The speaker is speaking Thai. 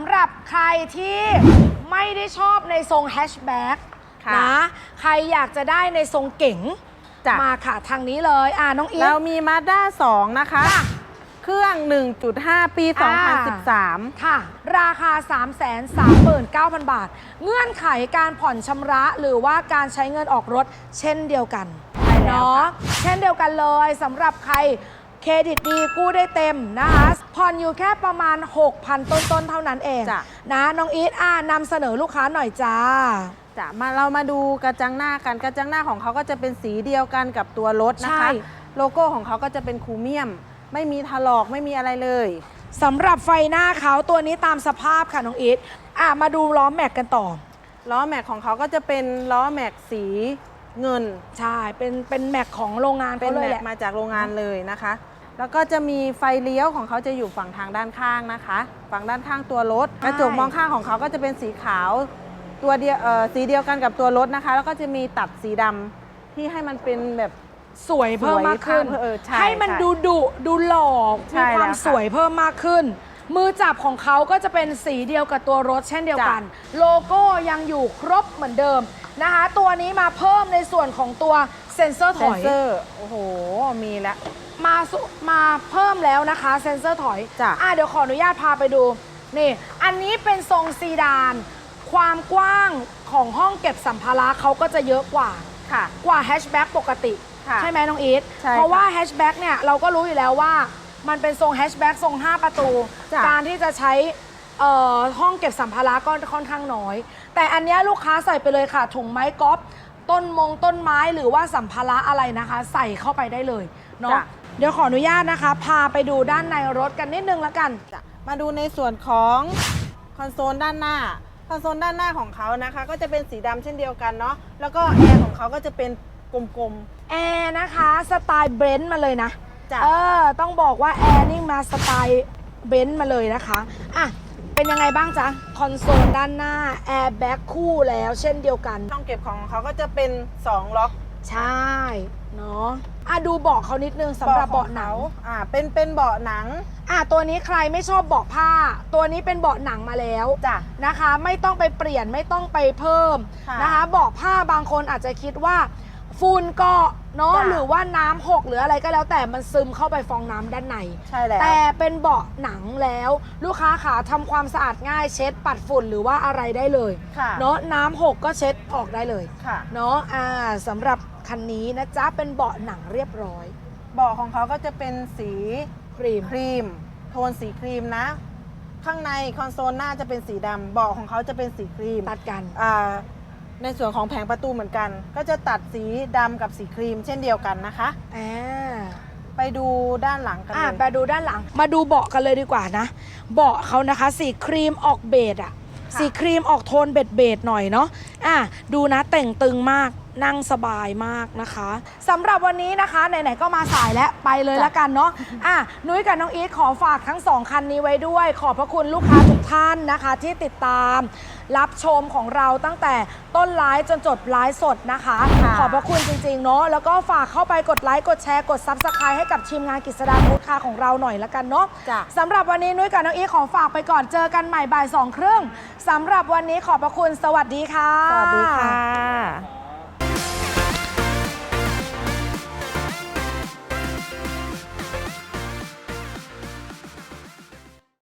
ำหรับใครที่ไม่ได้ชอบในทรงแฮชแบ็กค่ะนะใครอยากจะได้ในทรงเก๋งจ้ะ มาค่ะทางนี้เลยอ่าน้องอีฟ เรามีมาด้า2นะคะจ้ะเครื่อง 1.5 ปี อ่า 2013 ค่ะ ราคา 3 3 9 0 0 0 บาท เงื่อนไขการผ่อนชำระหรือว่าการใช้เงินออกรถเช่นเดียวกันใช่แล้วเนาะค่ะเช่นเดียวกันเลยสำหรับใคร เครดิตดีกู้ได้เต็มนะคะผ่อนอยู่แค่ประมาณ 6,000 ต้นๆ เท่านั้นเองจ้ะ นะน้องอีทอ่านำเสนอลูกค้าหน่อยจ้าจะมาเรามาดูกระจังหน้ากันกระจังหน้าของเขาก็จะเป็นสีเดียวกันกับตัวรถนะใช่คะโลโก้ของเขาก็จะเป็นคูเมียม ไม่มีถลอกไม่มีอะไรเลย สำหรับไฟหน้าเขาตัวนี้ตามสภาพค่ะน้องอีทอะมาดูล้อแม็กกันต่อ ล้อแม็กของเขาก็จะเป็นล้อแม็กสี เงินใช่เป็นเป็นแม็กของโรงงานเป็เขานเลยแม็แหกละ มาจากโรงงานเลยนะคะ แล้วก็จะมีไฟเลี้ยวของเขาจะอยู่ฝั่งทางด้านข้างนะคะ ฝั่งด้านข้างตัวรถกระจกมองข้างของเขาก็จะเป็นสีขาวตัวเดียวเอ่อสีเดียวกันกับตัวรถนะคะ แล้วก็จะมีตัดสีดำที่ให้มันเป็นแบบ สวยเพิ่มมากขึ้น สวยเพิ่มเออใช่ให้มันใช่ดูดุดูหล่อใช่มีความแล้วค่ะสวยเพิ่มมากขึ้น มือจับของเขาก็จะเป็นสีเดียวกับตัวรถเช่นเดียวกัน โลโก้ยังอยู่ครบเหมือนเดิม นะคะ ตัวนี้มาเพิ่มในส่วนของตัวเซ็นเซอร์ถเซนอย เซอร์โอ้โห มีแล้ว มาสุมาเพิ่มแล้วนะคะเซ็นเซอร์ถอยจ้ะ อะเดี๋ยวขออนุญาตพาไปดู นี่ อันนี้เป็นทรงซีดาน ความกว้างของห้องเก็บสัมภาระเขาก็จะเยอะกว่า ค่ะ กว่าแฮชแบ็กปกติ ค่ะใช่ไหมน้องอีทใช่เพราะค่ะว่าแฮชแบ็กเนี่ยเราก็รู้อยู่แล้วว่า มันเป็นทรงแฮชแบ็กทรง 5 ประตู จ้ะการที่จะใช้ เอ่อห้องเก็บสัมภาระก็ค่อนข้างน้อย แต่อันเนี้ยลูกค้าใส่ไปเลยค่ะถุงไม้กอล์ฟต้นมงต้นไม้หรือว่าสัมภาระอะไรนะคะ ใส่เข้าไปได้เลยเนาะจ้ะ เดี๋ยวขออนุญาตนะคะ พาไปดูด้านในรถกันนิดนึงละกัน จะมาดูในส่วนของคอนโซลด้านหน้า คอนโซลด้านหน้าของเขานะคะ ก็จะเป็นสีดำเช่นเดียวกันเนาะแล้วก็แอร์ของเขาก็จะเป็นกลมแอร์นะคะสไตล์เบรนท์มาเลยนะจ้ะ เออ ต้องบอกว่าแอร์นี่มาสไตล์เบรนท์มาเลยนะคะ อะ เป็นยังไงบ้างจ๊ะ คอนโซลด้านหน้าแอร์แบ็คคู่แล้วเช่นเดียวกันๆช่องเก็บของเขาก็จะเป็น 2 ล็อกใช่ เนาะอะดูเบาะเขานิดนึงสำหรับเบาะหนัง อ่า เป็นเป็นเบาะหนัง อะตัวนี้ใครไม่ชอบเบาะผ้า ตัวนี้เป็นเบาะหนังมาแล้วจ้ะนะคะ ไม่ต้องไปเปลี่ยนไม่ต้องไปเพิ่มค่ะ นะคะเบาะผ้าบางคนอาจจะคิดว่า ฝุ่นเกาะเนาะจ้ะ หรือว่าน้ำหกหรืออะไรก็แล้วแต่มันซึมเข้าไปฟองน้ำด้านใน ใช่แล้ว แต่เป็นเบาะหนังแล้ว ลูกค้าขาทำความสะอาดง่ายเช็ดปัดฝุ่นหรือว่าอะไรได้เลยค่ะเนาะน้ำหกก็เช็ดออกได้เลยค่ะ เนาะอ่าสำหรับคันนี้นะจ๊ะเป็นเบาะหนังเรียบร้อยเบาะของเขาก็จะเป็นสีครีม ครีม โทนสีครีมนะ ข้างในคอนโซลหน้าจะเป็นสีดำเบาะของเขาจะเป็นสีครีมตัดกัน อ่า ในส่วนของแผงประตูเหมือนกัน ก็จะตัดสีดำกับสีครีมเช่นเดียวกันนะคะ อ่า ไปดูด้านหลังกันอะเลยมาดูด้านหลังมาดูเบาะกันเลยดีกว่านะ เบาะเขานะคะ สีครีมออกเบจอะสีครีมออกโทนเบจเบจหน่อยเนาะอะดูนะแต่งตึงมาก นั่งสบายมากนะคะสำหรับวันนี้นะคะไหนๆก็มาสายแล้วไปเลยจ้ะละกันเนาะอะนุ้ยกับน้องอีทขอฝากทั้งสองคันนี้ไว้ด้วย ขอบพระคุณลูกค้าทุกท่านนะคะ ที่ติดตามรับชมของเราตั้งแต่ต้นไลฟ์จนจบไลฟ์สดนะคะค่ะขอบพระคุณจริงๆเนาะแล้วก็ฝากเข้าไปกดไลค์กดแชร์กดซับสไครต์ให้กับทีมงานกิษดาพุทธคาของเราหน่อยละกันเนาะจ้ะสำหรับวันนี้นุ้ยกับน้องอีทขอฝากไปก่อนเจอกันใหม่บ่ายสองครึ่งสำหรับวันนี้ขอบพระคุณสวัสดีค่ะ สวัสดีค่ะ